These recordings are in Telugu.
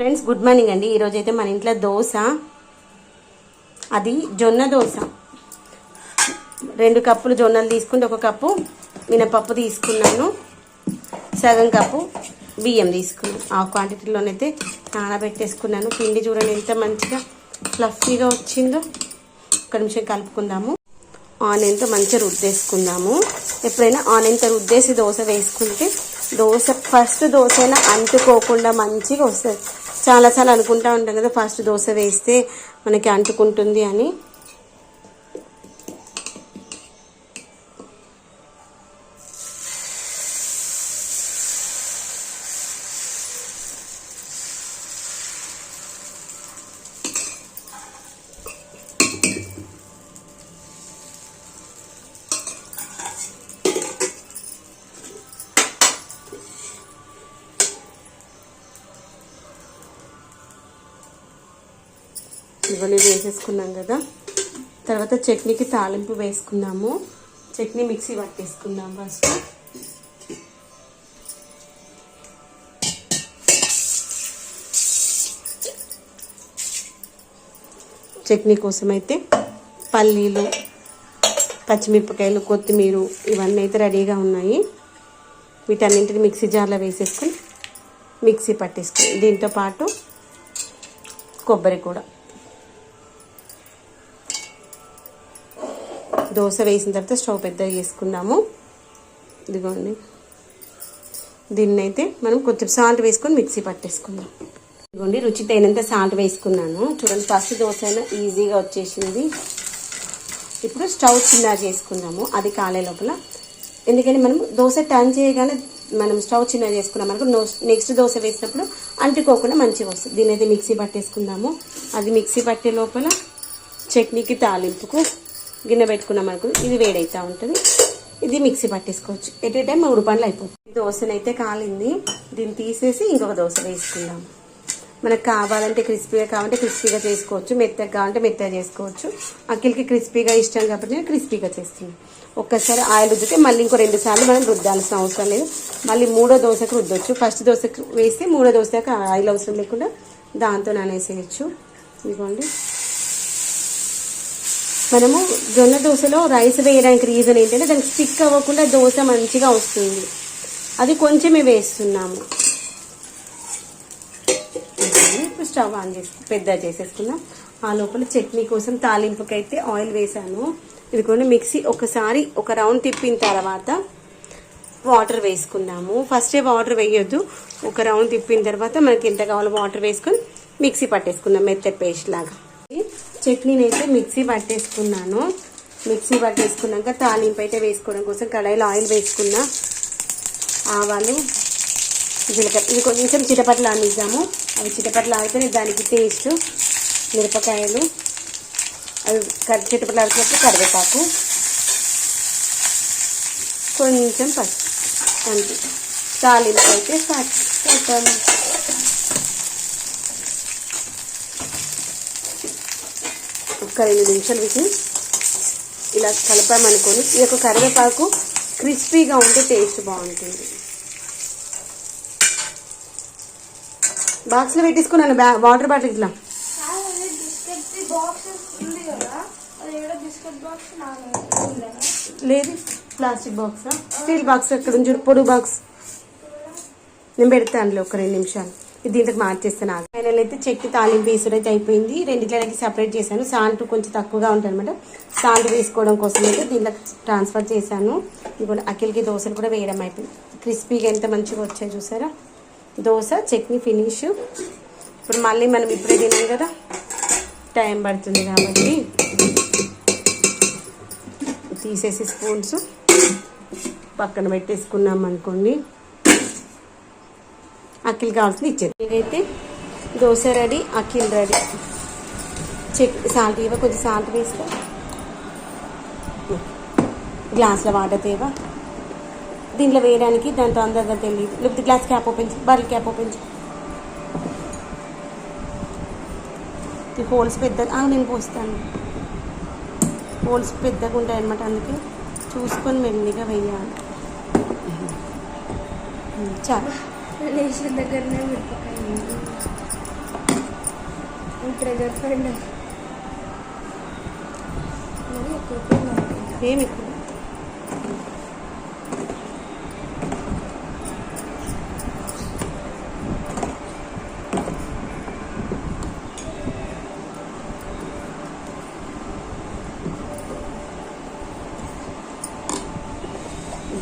ఫ్రెండ్స్ గుడ్ మార్నింగ్ అండి. ఈరోజు అయితే మన ఇంట్లో దోశ అది జొన్న దోశ. రెండు కప్పులు జొన్నలు తీసుకుంటే ఒక కప్పు మినపప్పు తీసుకున్నాను. సగం కప్పు బియ్యం తీసుకున్నాను. ఆ క్వాంటిటీలోనైతే నానబెట్టేసుకున్నాను పిండి చూడండి ఎంత మంచిగా ఫ్లఫీగా వచ్చిందో. ఒక నిమిషం కలుపుకుందాము. ఆనియన్తో మంచిగా రుద్దేసుకుందాము. ఎప్పుడైనా ఆనియన్తో రుద్దేసి దోశ వేసుకుంటే దోశ ఫస్ట్ దోశ అయినా అంటుకోకుండా మంచిగా వస్తుంది. చాలాసార్లు అనుకుంటూ ఉంటాం కదా ఫస్ట్ దోశ వేస్తే మనకి అంటుకుంటుంది అని. ఇవన్నీ వేసేసుకున్నాం కదా. తర్వాత చట్నీకి తాలింపు వేసుకున్నాము చట్నీ మిక్సీ పట్టేసుకుందాం ఫస్ట్. చట్నీ కోసం అయితే పల్లీలు పచ్చిమిరపకాయలు కొత్తిమీర ఇవన్నీ అయితే రెడీగా ఉన్నాయి. వీటన్నింటిని మిక్సీ జార్లో వేసేసుకుని మిక్సీ పట్టేసుకుని దీంతో పాటు కొబ్బరి కూడా. దోశ వేసిన తర్వాత స్టవ్ పెద్దగా చేసుకుందాము ఇదిగోండి. దీన్ని అయితే మనం కొంచెం సాల్ట్ వేసుకొని మిక్సీ పట్టేసుకుందాం. ఇదిగోండి రుచి తగినంత సాల్ట్ వేసుకున్నాను. చూడండి ఫస్ట్ దోశ అయినా ఈజీగా వచ్చేసింది. ఇప్పుడు స్టవ్ చిన్న చేసుకున్నాము అది కాలే లోపల. ఎందుకంటే మనం దోశ టర్న్ చేయగానే మనం స్టవ్ చిన్న చేసుకున్నాం మనకు నెక్స్ట్ దోశ వేసినప్పుడు అంటుకోకుండా మంచిగా వస్తుంది. దీని అయితే మిక్సీ పట్టేసుకుందాము. అది మిక్సీ పట్టే లోపల చట్నీకి తాలింపుకు గిన్నె పెట్టుకున్నాం అనుకో ఇది వేడైతే ఉంటుంది. ఇది మిక్సీ పట్టేసుకోవచ్చు. ఎట్ ఏ టైం మూడు పండ్లు అయిపోతుంది దోశనైతే కాలింది. దీన్ని తీసేసి ఇంకొక దోశ వేసుకుందాం. మనకు కావాలంటే క్రిస్పీగా కావాలంటే క్రిస్పీగా చేసుకోవచ్చు. మెత్తగా కావాలంటే మెత్తగా చేసుకోవచ్చు. అఖిల్కి క్రిస్పీగా ఇష్టం కాబట్టి నేను క్రిస్పీగా చేస్తున్నాను ఒక్కసారి ఆయిల్ రుద్దితే మళ్ళీ ఇంకో రెండు సార్లు మనం రుద్దాల్సిన అవసరం లేదు. మళ్ళీ మూడో దోశకు రుద్దొచ్చు. ఫస్ట్ దోశకు వేస్తే మూడో దోశకు ఆయిల్ అవసరం లేకుండా దాంతో నానేసేయచ్చు ఇదిగోండి. మనము జొన్న దోశలో రైస్ వేయడానికి రీజన్ ఏంటంటే దానికి స్టిక్ అవ్వకుండా దోశ మంచిగా వస్తుంది. అది కొంచెమే వేస్తున్నాము. ఇప్పుడు స్టవ్ ఆన్ చేసి పెద్ద చేసేసుకున్నాం ఆ లోపల చట్నీ కోసం తాలింపుకైతే ఆయిల్ వేసాను. ఇదిగోండి మిక్సీ ఒకసారి ఒక రౌండ్ తిప్పిన తర్వాత వాటర్ వేసుకున్నాము ఫస్టే వాటర్ వేయొద్దు. ఒక రౌండ్ తిప్పిన తర్వాత మనకి ఎంత కావాలో వాటర్ వేసుకొని మిక్సీ పట్టేసుకుందాం మెత్తటి పేస్ట్ లాగా. చట్నీని అయితే మిక్సీ పట్టేసుకున్నాను. మిక్సీ పట్టేసుకున్నాక తాలింపు అయితే వేసుకోవడం కోసం కడాయిలో ఆయిల్ వేసుకున్న ఆవాలు జీలకర్ర. ఇది కొంచెం చిటపట్లు ఆనిద్దాము. అవి చిటపట్లు ఆగితే దానికి టేస్ట్ మిరపకాయలు అవి కరి చిటపట్లు ఆడుతున్నప్పుడు కరివేపాకు. కొంచెం పసుపు. అంతే. తాలింపు అయితే స్టార్ట్ ఒక రెండు నిమిషాలు వీటిని ఇలా కలపామనుకొని ఈ యొక్క కరివేపాకు క్రిస్పీగా ఉంటే టేస్ట్ బాగుంటుంది. బాక్స్లో పెట్టేసుకున్నాను బ్యా వాటర్ బాటిల్ ఇట్లా. లేదు. Plastic box? స్టీల్ బాక్స్ చూడు. పొడుగు బాక్స్. నేను పెడతాను అందులో ఒక రెండు నిమిషాలు. దీంట్లో మార్చేస్తాను. ఫైనల్ అయితే చెక్కి తాలింపు వేసుడు అయితే అయిపోయింది. రెండిట్లకి సపరేట్ చేశాను. సాల్ట్ కొంచెం తక్కువగా ఉంటుంది సాల్ట్ వేసుకోవడం కోసం అయితే దీంట్లో ట్రాన్స్ఫర్ చేశాను. ఇప్పుడు అఖిల్కి దోశలు కూడా వేయడం అయిపోయింది. క్రిస్పీగా ఎంత మంచిగా వచ్చాయి చూసారా? దోశ చట్నీ ఫినిష్. ఇప్పుడు మళ్ళీ మనం ఇప్పుడే తినాం కదా. టైం పడుతుంది కాబట్టి తీసేసి స్పూన్స్ పక్కన పెట్టేసుకున్నాం అనుకోండి. అఖిల్ కావాల్సింది ఇచ్చేది. ఏదైతే dosa ready Akhil ready. Check salt ఇవ్వ కొంచెం సాల్ట్ వేసుకో. గ్లాస్లో వాటర్ తేవా. దీంట్లో వేయడానికి దాంతో అందరిగా తెలియదు. లేకపోతే గ్లాస్ క్యాప్ ఓపెన్ చేయి క్యాప్ ఓపెన్ చేయి ఈ హోల్స్ పెద్దగా నేను పోస్తాను. హోల్స్ పెద్దగా ఉంటాయి అనమాట అందుకే. చూసుకొని మెల్లిగా వేయాలి. చాలు. లేచిన దగ్గరనే మిరపకాయ ట్రెజర్ ఫ్రెండ్ మరి ఎక్కువ ఏమి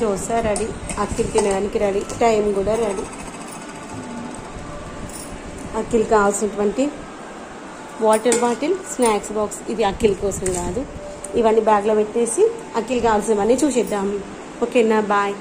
దోశ రెడీ అక్కిలు తినడానికి రెడీ టైం కూడా రెడీ. అఖిల్ కావాల్సినటువంటి వాటర్ బాటిల్ స్నాక్స్ బాక్స్. ఇది అఖిల్ కోసం కాదు. ఇవన్నీ బ్యాగ్లో పెట్టేసి అఖిల్ కావాల్సినవన్నీ చూసేద్దాం. ఓకేనా? బాయ్.